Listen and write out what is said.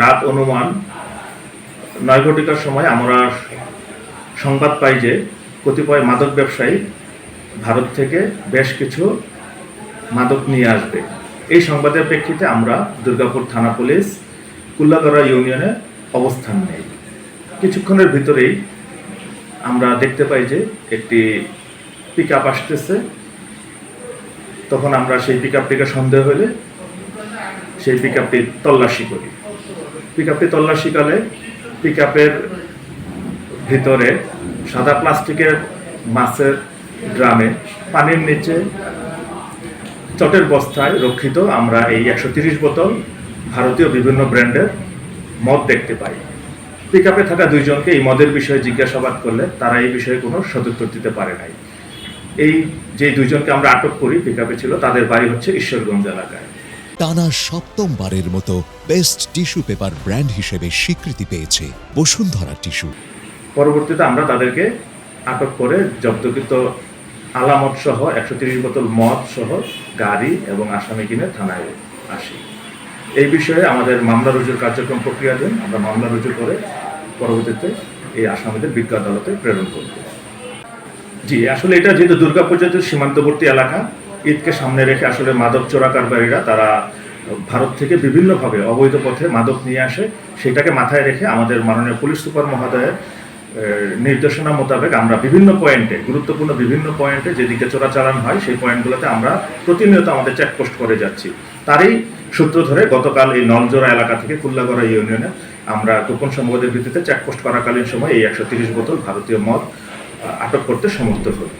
রাত অনুমান। নয় ঘটিকার সময় আমরা সংবাদ পাই যে কতিপয় মাদক ব্যবসায়ী ভারত থেকে বেশ কিছু মাদক নিয়ে আসবে। এই সংবাদের প্রেক্ষিতে আমরা দুর্গাপুর থানা পুলিশ, কুল্লাগড়া ইউনিয়নে অবস্থান নেই। কিছুক্ষণের ভিতরেই আমরা দেখতে পাই যে একটি পিক আপ আসতেছে। তখন আমরা সেই পিক আপটিকে সন্দেহ হলে সেই পিক আপটি তল্লাশি করি। পিক আপটি তল্লাশিকালে পিক আপের ভিতরে সাদা প্লাস্টিকের মাছের ড্রামে পানির নিচে চটের বস্তায় রক্ষিত আমরা এই একশো তিরিশ বোতল ভারতীয় বিভিন্ন ব্র্যান্ডের মদ দেখতে পাই। পিক আপে থাকা দুইজনকে এই মদের বিষয়ে জিজ্ঞাসাবাদ করলে তারা এই বিষয়ে কোনো সদুত্তর দিতে পারে নাই। এই যে দুইজনকে আমরা আটক করি পিক আপে ছিল, তাদের বাড়ি হচ্ছে ঈশ্বরগঞ্জ এলাকায়। টানা সপ্তমবারের মতো বেস্ট টিস্যু পেপার ব্র্যান্ড হিসেবে স্বীকৃতি পেয়েছে বসুন্ধরা টিস্যু। পরবর্তীতে আমরা তাদেরকে আটক করে জব্দকৃত আলামত সহ একশো তিরিশ বোতল মদ সহ গাড়ি এবং আসামি কিনে থানায় আসি। এই বিষয়ে আমাদের মামলা রুজুর কার্যক্রম প্রক্রিয়াধীন। আমরা মামলা রুজু করে পরবর্তীতে এই আসামিদের বিজ্ঞ আদালতে প্রেরণ করব। জি, আসলে এটা যেহেতু দুর্গাপুর যেহেতু সীমান্তবর্তী এলাকা ঈদকে সামনে রেখে আসলে মাদক চোরা চোরাকারবারীরা তারা ভারত থেকে বিভিন্নভাবে অবৈধ পথে মাদক নিয়ে আসে, সেটাকে মাথায় রেখে আমাদের মাননীয় পুলিশ সুপার মহোদয়ের নির্দেশনা মোতাবেক আমরা বিভিন্ন পয়েন্টে, গুরুত্বপূর্ণ বিভিন্ন পয়েন্টে যেদিকে চোরাচালান হয়, সেই পয়েন্টগুলোতে আমরা প্রতিনিয়ত আমাদের চেকপোস্ট করে যাচ্ছি। তারই সূত্র ধরে গতকাল এই নলজোড়া এলাকা থেকে কুল্লাগড়া ইউনিয়নে আমরা গোপন সংবাদের ভিত্তিতে চেকপোস্ট করাকালীন সময় এই একশো তিরিশ বোতল ভারতীয় মদ আটক করতে সমর্থ হই।